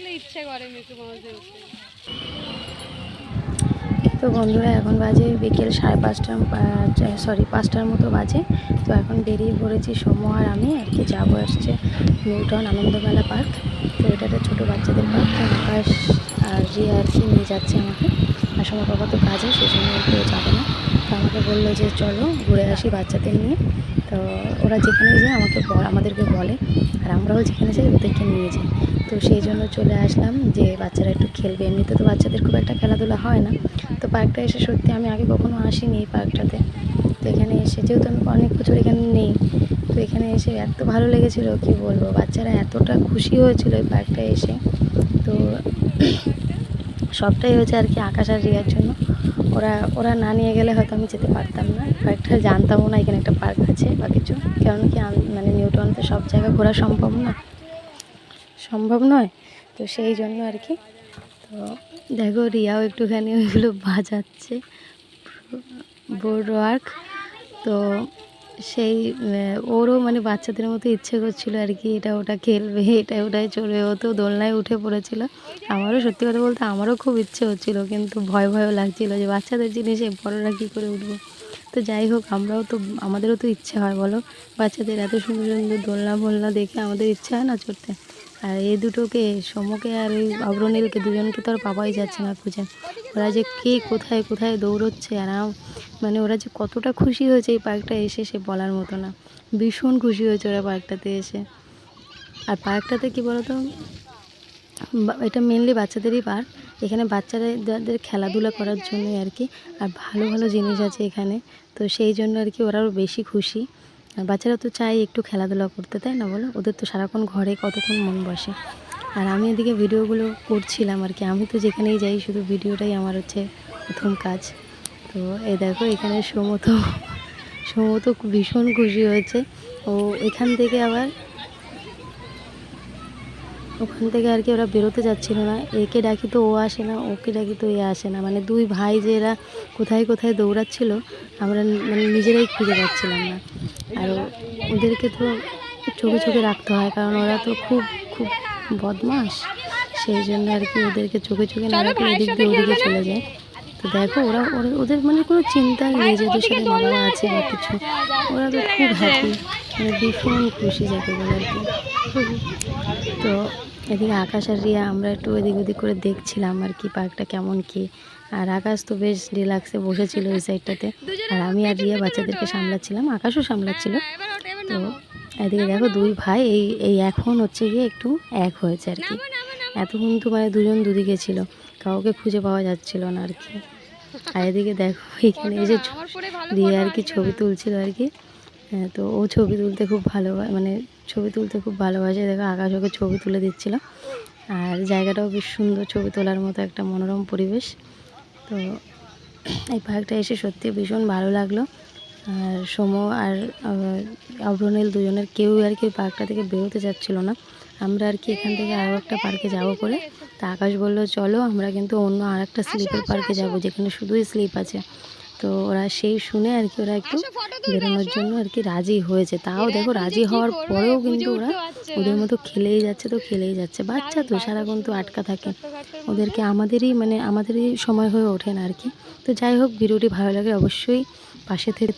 দেখলে ইচ্ছে করে তো বন্ধুরা, এখন বাজে বিকেল সাড়ে পাঁচটা সরি পাঁচটার মতো বাজে। তো এখন বেরিয়ে পড়েছি সোম আর আমি আর কি যাব আসছে নিউটন আনন্দমেলা পার্ক। তো এটা ছোটো বাচ্চাদের পার্ক আকাশ আর রিয়া আর কি নিয়ে যাচ্ছে আমাকে। আর সময় বাবা তো কাজে, সেই জন্য কেউ যাবে না। তো আমাকে বলল যে চলো ঘুরে আসি বাচ্চাদের নিয়ে। তো ওরা যেখানে যায় আমাকে আমাদেরকে বলে। আর আমরাও যেখানে যাই ওদেরকে নিয়ে যাই। তো সেই জন্য চলে আসলাম যে বাচ্চারা একটু খেলবে। এমনিতে তো বাচ্চাদের খুব একটা খেলাধুলা হয় না। তো পার্কটা এসে সত্যি আমি আগে কখনো আসিনি এই পার্কটাতে। তো এখানে এসে যেহেতু আমি অনেক বছর এখানে নেই, তো এখানে এসে এত ভালো লেগেছিল, কি বলব? বাচ্চারা এতটা খুশি হয়েছিল এই পার্কটা এসে। তো সবটাই হয়েছে আর কি আকাশ আর রিয়ার জন্য। ওরা ওরা না নিয়ে গেলে হয়তো আমি যেতে পারতাম না। পার্কটা জানতামও না এখানে একটা পার্ক আছে বা কিছু। কারণ কি মানে নিউটন তো সব জায়গা ঘোরা সম্ভব না। সম্ভব নয়। তো সেই জন্য আর কি। তো দেখো রিয়াও একটুখানি ওইগুলো বাজাচ্ছে। Board work. তো সেই ওরও মানে বাচ্চাদের মতো ইচ্ছে করছিল আর কি, এটা ওটা খেলবে, এটা ওটাই চলবে। ও তো দোলনায় উঠে পড়েছিল। আমারও সত্যি কথা বলতে আমারও খুব ইচ্ছে হচ্ছিল, কিন্তু ভয় ভয়ও লাগছিল যে বাচ্চাদের জিনিসে বড়রা কী করে উঠবো। তো যাই হোক, আমরাও তো, আমাদেরও তো ইচ্ছে হয়, বলো। বাচ্চাদের এত সুন্দর সুন্দর দোলনা ফোলনা দেখে আমাদের ইচ্ছে হয় না চড়তে? আর এই দুটোকে সমকে আর ওই অগ্রনীলকে দুজনকে তো আর পাওয়াই যাচ্ছে না খুঁজে। ওরা যে কে কোথায় কোথায় দৌড়চ্ছে আর মানে ওরা যে কতটা খুশি হয়েছে এই পার্কটা এসে সে বলার মতো না। ভীষণ খুশি হয়েছে ওরা পার্কটাতে এসে। আর পার্কটাতে কি বলতো? এটা মেনলি বাচ্চাদেরই পার্ক। এখানে বাচ্চারা যাদের খেলাধুলা করার জন্যই আর কি। আর ভালো ভালো জিনিস আছে এখানে। তো সেই জন্য আর কি ওরা আরও বেশি খুশি। বাচ্চারা তো চাই একটু খেলাধুলা করতে, তাই না বলো? ওদের তো সারাক্ষণ ঘরে কতক্ষণ মন বসে। আর আমি এদিকে ভিডিওগুলো করছিলাম আর কি। আমি তো যেখানেই যাই শুধু ভিডিওটাই আমার হচ্ছে প্রথম কাজ। তো এই দেখো, এখানে সমত সমত ভীষণ খুশি হয়েছে। ও এখান থেকে আবার, ওখান থেকে আর কি ওরা বেরোতে যাচ্ছিল না। একে ডাকি তো ও আসে না, ওকে ডাকি তো এ আসে না। মানে দুই ভাই যে এরা কোথায় কোথায় দৌড়াচ্ছিল, আমরা মানে নিজেরাই খুঁজে পাচ্ছিলাম না। আর ওদেরকে তো চোখে চোখে রাখতে হয় কারণ ওরা তো খুব খুব বদমাস সেই জন্য আর কি ওদেরকে চোখে চোখে না রাখলে ওদিক দিয়ে ওদিকে চলে যায়। তো দেখো, ওরা, ওরা- ওদের মানে কোনো চিন্তাই নেই যে ওদের সাথে বাবা আছে বা কিছু। ওরা তো খুব হ্যাপি মানে ভীষণ খুশি যাকে বলে আর কি। তো এদিকে আকাশ আর রিয়া, আমরা একটু এদিক ওদিক করে দেখছিলাম আর কি, পার্কটা কেমন কি। আর আকাশ তো বেশ রিল্যাক্সে বসেছিল ওই সাইডটাতে আর আমি আর রিয়া বাচ্চাদেরকে সামলাচ্ছিলাম, আকাশও সামলাচ্ছিল। তো এদিকে দেখো দুই ভাই, এই এই এখন হচ্ছে গিয়ে একটু এক হয়েছে আর কি। এত কিন্তু মানে দুজন দুদিকে ছিল কাউকে খুঁজে পাওয়া যাচ্ছিল না আর কি। আর এদিকে দেখো এখানে এই যে দিয়ে আর কি ছবি তুলছিল আর কি। হ্যাঁ তো ও ছবি তুলতে খুব ভালো মানে ছবি তুলতে খুব ভালোবাসে। দেখো আকাশ ওকে ছবি তুলে দিচ্ছিল। আর জায়গাটাও বেশ সুন্দর ছবি তোলার মতো একটা মনোরম পরিবেশ। তো এই পার্কটা এসে সত্যি ভীষণ ভালো লাগল। আর সোম আর আহ, অগ্রনীল দুজনের কেউ আর কি পার্কটা থেকে বেরোতে যাচ্ছিল না। আমরা আর কি এখান থেকে আরও একটা পার্কে যাব করে। তা আকাশ বলল চলো আমরা কিন্তু অন্য আর একটা স্লিপের পার্কে যাব যেখানে শুধুই স্লিপ আছে। তো ওরা সেই শুনে আর কি ওরা একটু বেরোনোর জন্য আর কি রাজি হয়েছে। তাও দেখো রাজি হওয়ার পরেও কিন্তু ওরা ওদের মতো খেলেই যাচ্ছে তো খেলেই যাচ্ছে। বাচ্চা তো সারাক্ষণ তো আটকা থাকে। ওদেরকে আমাদেরই মানে আমাদেরই সময় হয়ে ওঠে না আর কি। তো যাই হোক ভিডিওটি ভালো লাগে অবশ্যই পাশে থেকে